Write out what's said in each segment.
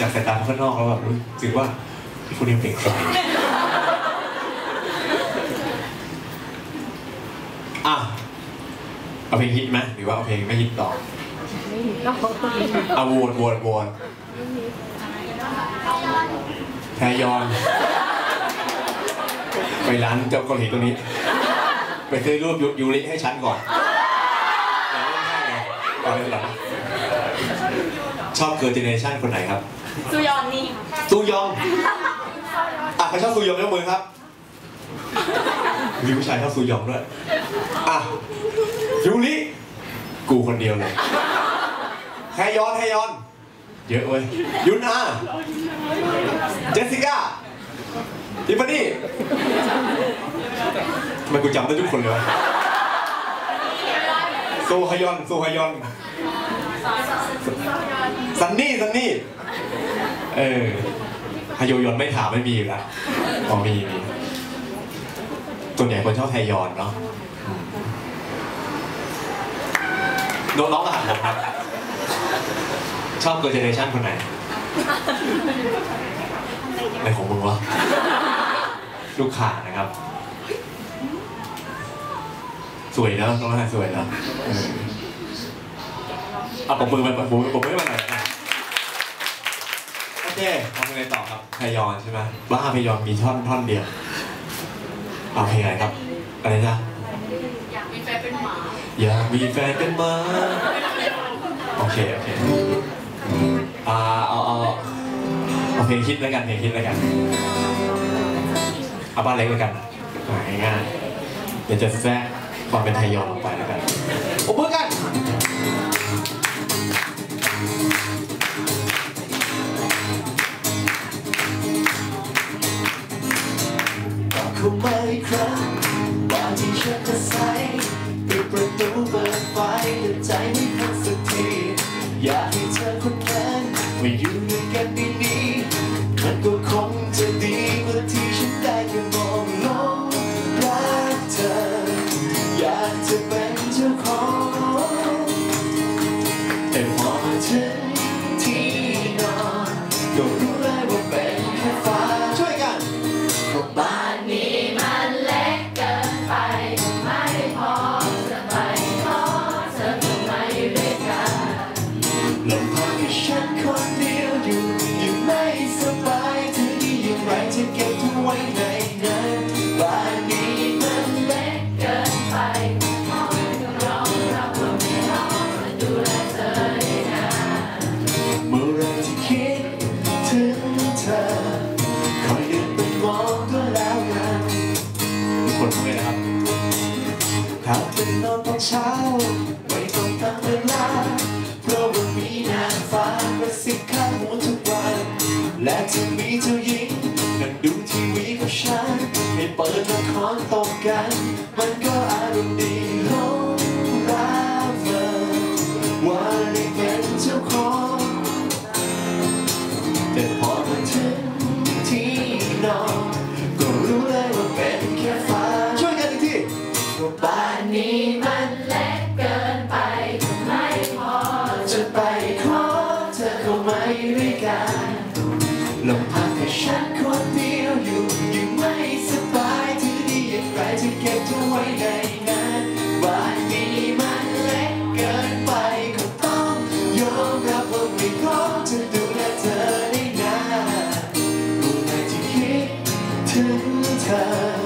จากสายตาข้างนอกแล้วแบบรู้สึกว่าพี่คนนี้เป็นใครอะเอาเพลงฮิตไหมหรือว่าเอาเพลงไม่ฮิตต่อไม่เห็นก็เอาโหวตโหวตโหวตแทยอน ไปร้านเจ้าเกาหลีตรงนี้ ไปซื้อรูปยูริให้ฉันก่อนอย่าเล่นให้ไงก่อนเลยหลัง ชอบเกิร์ลเจเนเรชั่นคนไหนครับซูยอนนี่ซูยองอะใครชอบซูยองยกมือครับมีผู้ชายชอบซูยองด้วยอะยูริกูคนเดียวเลยแฮยอนแฮยอน เยอะเว้ยยุนอาเจสสิก้าทิฟฟานี่ทำไมกูจำได้ทุกคนเลยวะโซฮยอนโซฮยอน ซันนี่ซันนี่ เออฮายโยอนไม่ถามไม่มีอยู่แล้วอ๋อมีมีส่วนใหญ่คนชอบไทยอนเนาะอืมน้องน้องรหัสผมครับ ชอบเกิร์ลเจเนเรชั่นคนไหนในของมึงวะลูกข่านะครับ สวยนะน้องรหัสสวยนะเอาปมมือไปปมมือปมมือมันหน่อย เคทำยังไงต่อครับพยอนใช่ไหมบ้าพยอนมีท่อนท่อนเดียวเอาเพลงอะไรครับ อะไรนะ อยากมีแฟนเป็นหมาอยากมีแฟนเป็นหมา โอเค โอเค อ่า เอาเอาเอาเพลงฮิตแล้วกัน เพลงฮิตแล้วกัน เอาบ้านเล็กแล้วกันอ่าง่ายๆเดี๋ยวจะแทรกความเป็นไทยอนลงไปแล้วกันโอ้เพื่อกัน ดีกว่าที่ฉันได้แค่มองลงรักเธอ อยากจะเป็นเจ้าของ แต่พอมาถึงที่นอนก็รู้เลยว่าเป็นแค่ฝันช่วยกันก็บ้านนี้มันเล็กเกินไป ไม่พอจะไปขอเธอทำไมด้วยกันลำพังแค่ฉันคนเดียว ก็แล้วกันทุกคนพูดเลยนะครับถ้าเป็นนอนตอนเช้าไม่ต้องตั้งเวลาเพราะว่ามีนางฟ้ากระซิบข้างหูทุกวัน และจะมีเจ้าหญิงนั่งดูทีวีกับฉันให้เปิดละครตบกัน มันก็อารมณ์ดีหลงรักเธอว่าได้เป็น นี้มันเล็กเกินไปไม่พอ จะไปขอเธอเข้ามาด้วยกันลำพังแค่ฉันคนเดียวอยู่ยังไม่สบายถือดีอย่างไรจะเก็บเธอไว้ในนั้นบ้านนี้มันเล็กเกินไปก็ต้องยอมรับว่าไม่พร้อมจะดูแลเธอได้นานเมื่อไหรที่คิดถึงเธอ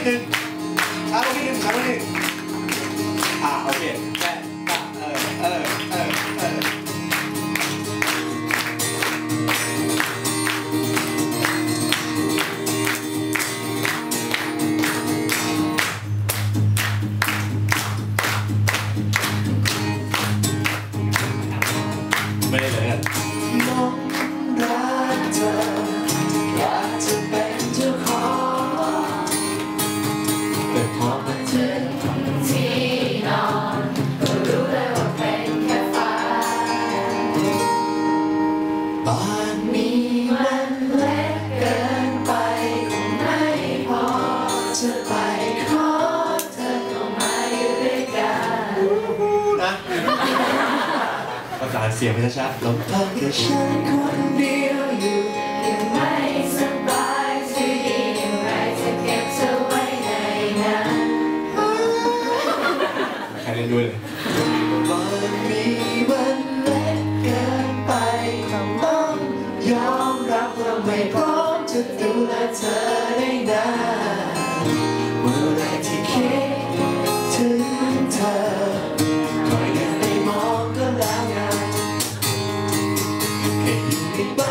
นิดนึงช้าลงนิดนึงช้าลงนิดนึงอ่าโอเคแม่เออเออเออเออไม่ได้เลยอะ จะไปขอเธอเข้ามาอยู่ด้วยกันนะประสานเสียงไปชัดๆล้วเธแค่ฉันคนเดียว Bye.